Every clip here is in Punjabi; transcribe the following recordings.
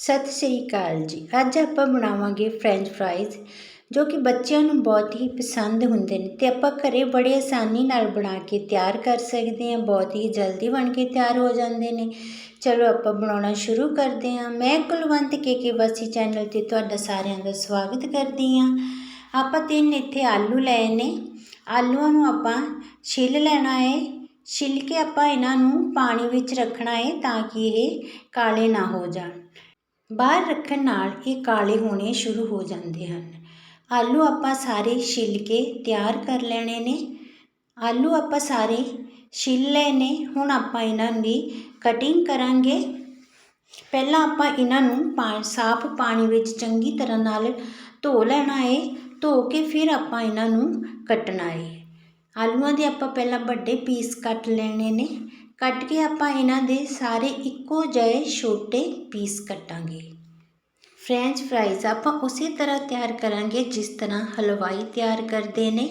ਸਤਿ ਸ੍ਰੀ ਅਕਾਲ ਜੀ। ਅੱਜ ਆਪਾਂ ਬਣਾਵਾਂਗੇ ਫ੍ਰੈਂਚ ਫਰਾਈਜ਼ ਜੋ ਕਿ ਬੱਚਿਆਂ ਨੂੰ ਬਹੁਤ ਹੀ ਪਸੰਦ ਹੁੰਦੇ ਨੇ ਤੇ ਆਪਾਂ ਘਰੇ ਬੜੇ ਆਸਾਨੀ ਨਾਲ ਬਣਾ ਕੇ ਤਿਆਰ ਕਰ ਸਕਦੇ ਹਾਂ, ਬਹੁਤ ਹੀ ਜਲਦੀ ਬਣ ਕੇ ਤਿਆਰ ਹੋ ਜਾਂਦੇ ਨੇ। ਚਲੋ ਆਪਾਂ ਬਣਾਉਣਾ ਸ਼ੁਰੂ ਕਰਦੇ ਹਾਂ। ਮੈਂ ਕੁਲਵੰਤ ਕੇ ਕੇ ਵਾਸੀ ਚੈਨਲ ਤੇ ਤੁਹਾਡਾ ਸਾਰਿਆਂ ਦਾ ਸਵਾਗਤ ਕਰਦੀ ਹਾਂ। ਆਪਾਂ ਤਿੰਨ ਇੱਥੇ ਆਲੂ ਲਏ ਨੇ। ਆਲੂਆਂ ਨੂੰ ਆਪਾਂ ਛਿੱਲ ਲੈਣਾ ਹੈ ਛਿੱਲ ਕੇ ਆਪਾਂ ਇਹਨਾਂ ਨੂੰ ਪਾਣੀ ਵਿੱਚ ਰੱਖਣਾ ਹੈ ਤਾਂ ਕਿ ਇਹ ਕਾਲੇ ਨਾ ਹੋ ਜਾਣ। ਬਾਹਰ ਰੱਖਣ ਨਾਲ ਇਹ ਕਾਲੇ ਹੋਣੇ ਸ਼ੁਰੂ ਹੋ ਜਾਂਦੇ ਹਨ। ਆਲੂ ਆਪਾਂ ਸਾਰੇ ਛਿੱਲ ਕੇ ਤਿਆਰ ਕਰ ਲੈਣੇ ਨੇ। ਆਲੂ ਆਪਾਂ ਸਾਰੇ ਛਿੱਲ ਲਏ ਨੇ। ਹੁਣ ਆਪਾਂ ਇਹਨਾਂ ਦੀ ਕਟਿੰਗ ਕਰਾਂਗੇ। ਪਹਿਲਾਂ ਆਪਾਂ ਇਹਨਾਂ ਨੂੰ ਪਾ, ਸਾਫ਼ ਪਾਣੀ ਵਿੱਚ ਚੰਗੀ ਤਰ੍ਹਾਂ ਨਾਲ ਧੋ ਲੈਣਾ ਏ। ਧੋ ਕੇ ਫਿਰ ਆਪਾਂ ਇਹਨਾਂ ਨੂੰ ਕੱਟਣਾ ਏ। ਆਲੂਆਂ ਦੇ ਆਪਾਂ ਪਹਿਲਾਂ ਵੱਡੇ ਪੀਸ ਕੱਟ ਲੈਣੇ ਨੇ। ਕੱਟ ਕੇ ਆਪਾਂ ਇਹਨਾਂ ਦੇ ਸਾਰੇ ਇੱਕੋ ਜਿਹੇ ਛੋਟੇ ਪੀਸ ਕੱਟਾਂਗੇ। ਫ੍ਰੈਂਚ ਫਰਾਈਜ਼ ਆਪਾਂ ਉਸੇ ਤਰ੍ਹਾਂ ਤਿਆਰ ਕਰਾਂਗੇ ਜਿਸ ਤਰ੍ਹਾਂ ਹਲਵਾਈ ਤਿਆਰ ਕਰਦੇ ਨੇ।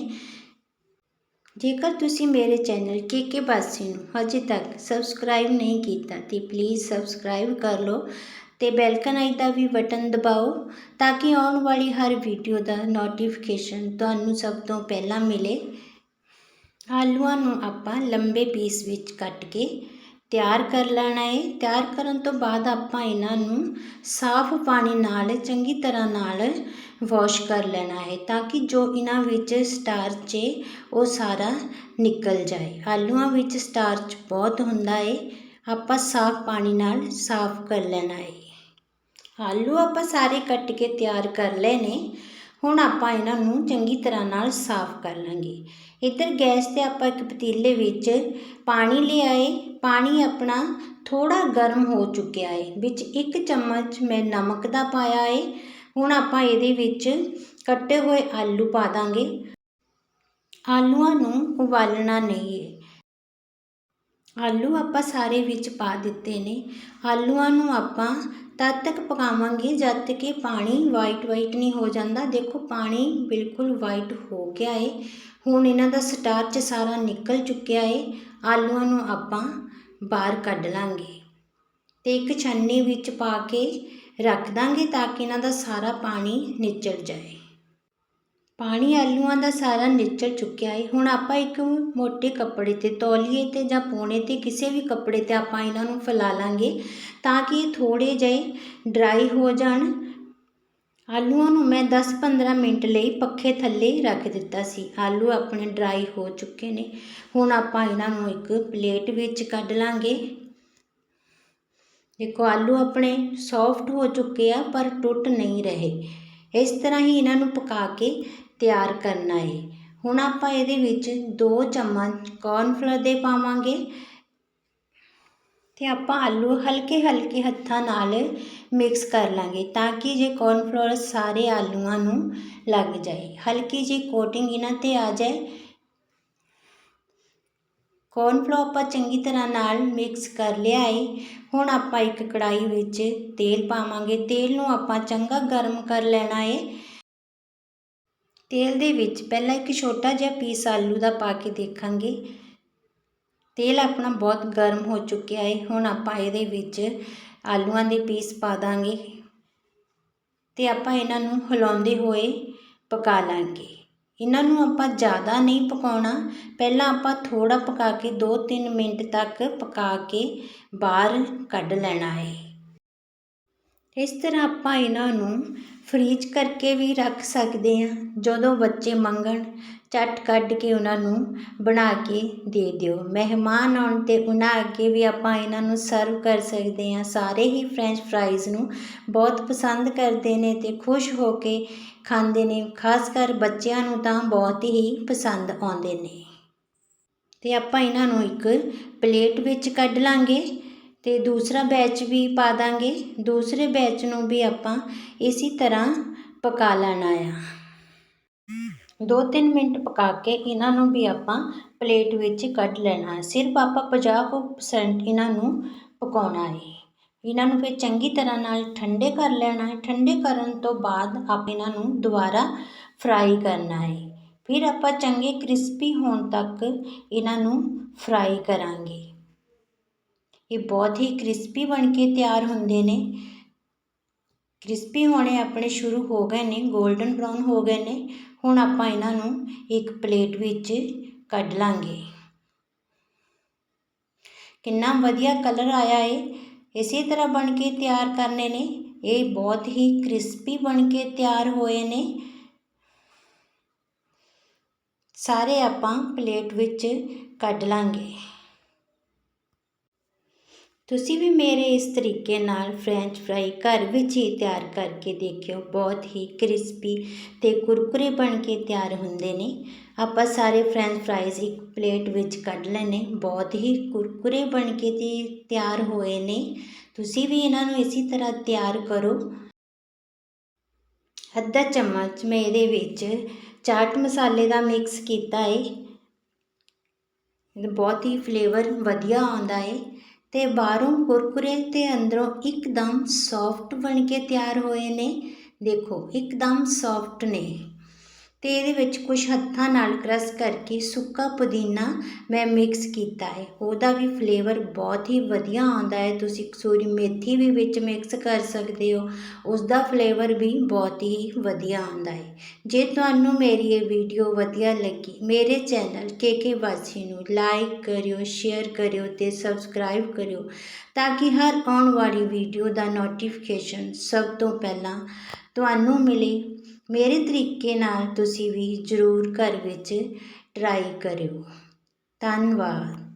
ਜੇਕਰ ਤੁਸੀਂ ਮੇਰੇ ਚੈਨਲ ਕੇ ਕੇ ਬਾਸੀ ਨੂੰ ਹਜੇ ਤੱਕ ਸਬਸਕ੍ਰਾਈਬ ਨਹੀਂ ਕੀਤਾ ਤੇ ਪਲੀਜ਼ ਸਬਸਕ੍ਰਾਈਬ ਕਰ ਲਓ ਤੇ ਬੈਲਕਨ ਆਈ ਦਾ ਵੀ ਬਟਨ ਦਬਾਓ ਤਾਂ ਕਿ ਆਉਣ ਵਾਲੀ ਹਰ ਵੀਡੀਓ ਦਾ ਨੋਟੀਫਿਕੇਸ਼ਨ ਤੁਹਾਨੂੰ ਸਭ ਤੋਂ ਪਹਿਲਾਂ ਮਿਲੇ। ਆਲੂਆਂ ਨੂੰ ਆਪਾਂ ਲੰਬੇ ਪੀਸ ਵਿੱਚ ਕੱਟ ਕੇ ਤਿਆਰ ਕਰ ਲੈਣਾ ਹੈ ਤਿਆਰ ਕਰਨ ਤੋਂ ਬਾਅਦ ਆਪਾਂ ਇਹਨਾਂ ਨੂੰ ਸਾਫ਼ ਪਾਣੀ ਨਾਲ ਚੰਗੀ ਤਰ੍ਹਾਂ ਨਾਲ ਵਾਸ਼ ਕਰ ਲੈਣਾ ਹੈ ਤਾਂ ਕਿ ਜੋ ਇਹਨਾਂ ਵਿੱਚ ਸਟਾਰਚ ਹੈ ਉਹ ਸਾਰਾ ਨਿਕਲ ਜਾਏ। ਆਲੂਆਂ ਵਿੱਚ ਸਟਾਰਚ ਬਹੁਤ ਹੁੰਦਾ ਹੈ ਆਪਾਂ ਸਾਫ਼ ਪਾਣੀ ਨਾਲ ਸਾਫ਼ ਕਰ ਲੈਣਾ ਹੈ ਆਲੂ ਆਪਾਂ ਸਾਰੇ ਕੱਟ ਕੇ ਤਿਆਰ ਕਰ ਲਏ ਨੇ। ਹੁਣ ਆਪਾਂ ਇਹਨਾਂ ਨੂੰ ਚੰਗੀ ਤਰ੍ਹਾਂ ਨਾਲ ਸਾਫ਼ ਕਰ ਲਾਂਗੇ। ਇੱਧਰ ਗੈਸ ਤੇ ਆਪਾਂ ਇੱਕ ਪਤੀਲੇ ਵਿੱਚ ਪਾਣੀ ਲਿਆਏ। ਪਾਣੀ ਆਪਣਾ ਥੋੜਾ ਗਰਮ ਹੋ ਚੁੱਕਿਆ ਹੈ ਵਿੱਚ ਇੱਕ ਚਮਚ ਮੈਂ ਨਮਕ ਦਾ ਪਾਇਆ ਹੈ ਹੁਣ ਆਪਾਂ ਇਹਦੇ ਵਿੱਚ ਕੱਟੇ ਹੋਏ ਆਲੂ ਪਾ ਦਾਂਗੇ। ਆਲੂਆਂ ਨੂੰ ਉਬਾਲਣਾ ਨਹੀਂ ਏ। ਆਲੂ ਆਪਾਂ ਸਾਰੇ ਵਿੱਚ ਪਾ ਦਿੱਤੇ ਨੇ। ਆਲੂਆਂ ਨੂੰ ਆਪਾਂ ਤਦ ਤੱਕ ਪਕਾਵਾਂਗੇ ਜਦ ਤੱਕ ਕਿ ਪਾਣੀ ਵਾਈਟ ਵਾਈਟ ਨਹੀਂ ਹੋ ਜਾਂਦਾ। ਦੇਖੋ ਪਾਣੀ ਬਿਲਕੁਲ ਵਾਈਟ ਹੋ ਗਿਆ ਹੈ ਹੁਣ ਇਹਨਾਂ ਦਾ ਸਟਾਰਚ ਸਾਰਾ ਨਿਕਲ ਚੁੱਕਿਆ ਹੈ ਆਲੂਆਂ ਨੂੰ ਆਪਾਂ ਬਾਹਰ ਕੱਢ ਲਾਂਗੇ ਤੇ ਇੱਕ ਛੰਨੀ ਵਿੱਚ ਪਾ ਕੇ ਰੱਖ ਦਾਂਗੇ ਤਾਂ ਕਿ ਇਹਨਾਂ ਦਾ ਸਾਰਾ ਪਾਣੀ ਨਿਚੜ ਜਾਏ। ਪਾਣੀ ਆਲੂਆਂ ਦਾ ਸਾਰਾ ਨਿਚੜ ਚੁੱਕਿਆ ਹੈ ਹੁਣ ਆਪਾਂ ਇੱਕ ਮੋਟੇ ਕੱਪੜੇ ਤੇ ਤੌਲੀਏ ਤੇ ਜਾਂ ਪੋਣੇ ਤੇ ਕਿਸੇ ਵੀ ਕੱਪੜੇ ਤੇ ਆਪਾਂ ਇਹਨਾਂ ਨੂੰ ਫੈਲਾ ਲਾਂਗੇ ਤਾਂ ਕਿ ਇਹ ਥੋੜੇ ਜਿਹੇ ਡਰਾਈ ਹੋ ਜਾਣ। ਆਲੂਆਂ ਨੂੰ ਮੈਂ 10-15 ਮਿੰਟ ਲਈ ਪੱਖੇ ਥੱਲੇ ਰੱਖ ਦਿੱਤਾ ਸੀ। ਆਲੂ ਆਪਣੇ ਡਰਾਈ ਹੋ ਚੁੱਕੇ ਨੇ। ਹੁਣ ਆਪਾਂ ਇਹਨਾਂ ਨੂੰ ਇੱਕ ਪਲੇਟ ਵਿੱਚ ਕੱਢ ਲਾਂਗੇ। ਦੇਖੋ, ਆਲੂ ਆਪਣੇ ਸੌਫਟ ਹੋ ਚੁੱਕੇ ਆ, ਪਰ ਟੁੱਟ ਨਹੀਂ ਰਹੇ। ਇਸ ਤਰ੍ਹਾਂ ਹੀ ਇਹਨਾਂ ਨੂੰ ਪਕਾ ਕੇ ਤਿਆਰ ਕਰਨਾ ਹੈ ਹੁਣ ਆਪਾਂ ਇਹਦੇ ਵਿੱਚ 2 ਚਮਚ ਕੌਰਨਫਲੋਰ ਦੇ ਪਾਵਾਂਗੇ ਤੇ ਆਪਾਂ ਆਲੂ ਹਲਕੇ ਹਲਕੇ ਹੱਥਾਂ ਨਾਲ ਮਿਕਸ ਕਰ ਲਾਂਗੇ ਤਾਂ ਕਿ ਜੇ ਕੌਰਨਫਲੋਰ ਸਾਰੇ ਆਲੂਆਂ ਨੂੰ ਲੱਗ ਜਾਏ। ਹਲਕੀ ਜੀ ਕੋਟਿੰਗ ਇਹਨਾਂ ਤੇ ਆ ਜਾਏ। ਕੌਰਨਫਲੋਰ ਆਪਾਂ ਚੰਗੀ ਤਰ੍ਹਾਂ ਨਾਲ ਮਿਕਸ ਕਰ ਲਿਆ ਹੈ ਹੁਣ ਆਪਾਂ ਇੱਕ ਕੜਾਈ ਵਿੱਚ ਤੇਲ ਪਾਵਾਂਗੇ। ਤੇਲ ਨੂੰ ਆਪਾਂ ਚੰਗਾ ਗਰਮ ਕਰ ਲੈਣਾ ਏ। ਤੇਲ ਦੇ ਵਿੱਚ ਪਹਿਲਾਂ ਇੱਕ ਛੋਟਾ ਜਿਹਾ ਪੀਸ ਆਲੂ ਦਾ ਪਾ ਕੇ ਦੇਖਾਂਗੇ। ਤੇਲ ਆਪਣਾ ਬਹੁਤ ਗਰਮ ਹੋ ਚੁੱਕਿਆ ਹੈ ਹੁਣ ਆਪਾਂ ਇਹਦੇ ਵਿੱਚ ਆਲੂਆਂ ਦੇ ਪੀਸ ਪਾ ਦਾਂਗੇ ਤੇ ਆਪਾਂ ਇਹਨਾਂ ਨੂੰ ਹਿਲਾਉਂਦੇ ਹੋਏ ਪਕਾ ਲਾਂਗੇ। ਇਹਨਾਂ ਨੂੰ ਆਪਾਂ ਜ਼ਿਆਦਾ ਨਹੀਂ ਪਕਾਉਣਾ। ਪਹਿਲਾਂ ਆਪਾਂ ਥੋੜਾ ਪਕਾ ਕੇ 2-3 ਮਿੰਟ ਤੱਕ ਪਕਾ ਕੇ ਬਾਹਰ ਕੱਢ ਲੈਣਾ ਹੈ ਇਸ ਤਰ੍ਹਾਂ ਆਪਾਂ ਇਹਨਾਂ ਨੂੰ ਫਰੀਜ਼ ਕਰਕੇ ਵੀ ਰੱਖ ਸਕਦੇ ਹਾਂ, ਜਦੋਂ ਬੱਚੇ ਮੰਗਣ, ਝੱਟ ਕੱਢ ਕੇ ਉਹਨਾਂ ਨੂੰ ਬਣਾ ਕੇ ਦੇ ਦਿਓ। ਮਹਿਮਾਨ ਆਉਣ 'ਤੇ ਉਹਨਾਂ ਅੱਗੇ ਵੀ ਆਪਾਂ ਇਹਨਾਂ ਨੂੰ ਸਰਵ ਕਰ ਸਕਦੇ ਹਾਂ। ਸਾਰੇ ਹੀ ਫਰੈਂਚ ਫਰਾਈਜ਼ ਨੂੰ ਬਹੁਤ ਪਸੰਦ ਕਰਦੇ ਨੇ ਅਤੇ ਖੁਸ਼ ਹੋ ਕੇ ਖਾਂਦੇ ਨੇ ਖਾਸ ਕਰ ਬੱਚਿਆਂ ਨੂੰ ਤਾਂ ਬਹੁਤ ਹੀ ਪਸੰਦ ਆਉਂਦੇ ਨੇ। ਅਤੇ ਆਪਾਂ ਇਹਨਾਂ ਨੂੰ ਇੱਕ ਪਲੇਟ ਵਿੱਚ ਕੱਢ ਲਾਂਗੇ। ਅਤੇ ਦੂਸਰਾ ਬੈਚ ਵੀ ਪਾ ਦਾਂਗੇ। ਦੂਸਰੇ ਬੈਚ ਨੂੰ ਵੀ ਆਪਾਂ ਇਸੇ ਤਰ੍ਹਾਂ ਪਕਾ ਲੈਣਾ ਆ। 2-3 ਮਿੰਟ ਪਕਾ ਕੇ ਇਹਨਾਂ ਨੂੰ ਵੀ ਆਪਾਂ ਪਲੇਟ ਵਿੱਚ ਕੱਢ ਲੈਣਾ। ਸਿਰਫ ਆਪਾਂ 50% ਇਹਨਾਂ ਨੂੰ ਪਕਾਉਣਾ ਹੈ ਇਹਨਾਂ ਨੂੰ ਫਿਰ ਚੰਗੀ ਤਰ੍ਹਾਂ ਨਾਲ ਠੰਡੇ ਕਰ ਲੈਣਾ ਹੈ ਠੰਡੇ ਕਰਨ ਤੋਂ ਬਾਅਦ ਆਪ ਇਹਨਾਂ ਨੂੰ ਦੁਬਾਰਾ ਫਰਾਈ ਕਰਨਾ ਹੈ ਫਿਰ ਆਪਾਂ ਚੰਗੇ ਕ੍ਰਿਸਪੀ ਹੋਣ ਤੱਕ ਇਹਨਾਂ ਨੂੰ ਫਰਾਈ ਕਰਾਂਗੇ। ਇਹ ਬਹੁਤ ਹੀ ਕ੍ਰਿਸਪੀ ਬਣ ਕੇ ਤਿਆਰ ਹੁੰਦੇ ਨੇ। ਕ੍ਰਿਸਪੀ ਹੋਣੇ ਆਪਣੇ ਸ਼ੁਰੂ ਹੋ ਗਏ ਨੇ 골ਡਨ ਬ੍ਰਾਊਨ ਹੋ ਗਏ ਨੇ। ਹੁਣ ਆਪਾਂ ਇਹਨਾਂ ਨੂੰ ਇੱਕ ਪਲੇਟ ਵਿੱਚ ਕੱਢ ਲਾਂਗੇ। ਕਿੰਨਾ ਵਧੀਆ ਕਲਰ ਆਇਆ ਏ। ਇਸੇ ਤਰ੍ਹਾਂ ਬਣ ਕੇ ਤਿਆਰ ਕਰਨੇ ਨੇ। ਇਹ ਬਹੁਤ ਹੀ ਕ੍ਰਿਸਪੀ ਬਣ ਕੇ ਤਿਆਰ ਹੋਏ ਨੇ। ਸਾਰੇ ਆਪਾਂ ਪਲੇਟ ਵਿੱਚ ਕੱਢ ਲਾਂਗੇ। ਤੁਸੀਂ ਵੀ ਮੇਰੇ ਇਸ ਤਰੀਕੇ ਨਾਲ ਫਰੈਂਚ ਫਰਾਈ ਘਰ ਵਿੱਚ ਹੀ ਤਿਆਰ ਕਰਕੇ ਦੇਖਿਓ, ਬਹੁਤ ਹੀ ਕ੍ਰਿਸਪੀ ਅਤੇ ਕੁਰਕੁਰੇ ਬਣ ਕੇ ਤਿਆਰ ਹੁੰਦੇ ਨੇ। ਆਪਾਂ ਸਾਰੇ ਫਰੈਂਚ ਫਰਾਈਜ਼ ਇੱਕ ਪਲੇਟ ਵਿੱਚ ਕੱਢ ਲੈਣੇ ਬਹੁਤ ਹੀ ਕੁਰਕੁਰੇ ਬਣ ਕੇ ਤੇ ਤਿਆਰ ਹੋਏ ਨੇ। ਤੁਸੀਂ ਵੀ ਇਹਨਾਂ ਨੂੰ ਇਸੇ ਤਰ੍ਹਾਂ ਤਿਆਰ ਕਰੋ। ਅੱਧਾ ਚਮਚ ਮੈਂ ਇਹਦੇ ਵਿੱਚ ਚਾਟ ਮਸਾਲੇ ਦਾ ਮਿਕਸ ਕੀਤਾ ਏ। ਬਹੁਤ ਹੀ ਫਲੇਵਰ ਵਧੀਆ ਆਉਂਦਾ ਏ। ਤੇ ਬਾਹਰੋਂ ਕੁਰਕੁਰੇ ਤੇ ਅੰਦਰੋਂ ਇੱਕਦਮ ਸੌਫਟ ਬਣ ਕੇ ਤਿਆਰ ਹੋਏ ਨੇ। ਦੇਖੋ, ਇੱਕਦਮ ਸੌਫਟ ਨੇ। ਅਤੇ ਇਹਦੇ ਵਿੱਚ ਕੁਛ ਹੱਥਾਂ ਨਾਲ ਕ੍ਰਸ਼ ਕਰਕੇ ਸੁੱਕਾ ਪੁਦੀਨਾ ਮੈਂ ਮਿਕਸ ਕੀਤਾ ਹੈ। ਉਹਦਾ ਵੀ ਫਲੇਵਰ ਬਹੁਤ ਹੀ ਵਧੀਆ ਆਉਂਦਾ ਹੈ। ਤੁਸੀਂ ਕਸੂਰੀ ਮੇਥੀ ਵੀ ਵਿੱਚ ਮਿਕਸ ਕਰ ਸਕਦੇ ਹੋ। ਉਸਦਾ ਫਲੇਵਰ ਵੀ ਬਹੁਤ ਹੀ ਵਧੀਆ ਆਉਂਦਾ ਹੈ। ਜੇ ਤੁਹਾਨੂੰ ਮੇਰੀ ਇਹ ਵੀਡੀਓ ਵਧੀਆ ਲੱਗੀ, ਮੇਰੇ ਚੈਨਲ ਕੇ ਕੇ ਵਾਸੀ ਨੂੰ ਲਾਈਕ ਕਰਿਓ ਸ਼ੇਅਰ ਕਰਿਓ ਤੇ ਸਬਸਕ੍ਰਾਈਬ ਕਰਿਓ ਤਾਂ ਕਿ ਹਰ ਆਉਣ ਵਾਲੀ ਵੀਡੀਓ ਦਾ ਨੋਟੀਫਿਕੇਸ਼ਨ ਸਭ ਤੋਂ ਪਹਿਲਾਂ ਤੁਹਾਨੂੰ ਮਿਲੇ। ਮੇਰੇ ਤਰੀਕੇ ਨਾਲ ਤੁਸੀਂ ਵੀ ਜ਼ਰੂਰ ਘਰ ਵਿੱਚ ਟਰਾਈ ਕਰਿਓ। ਧੰਨਵਾਦ।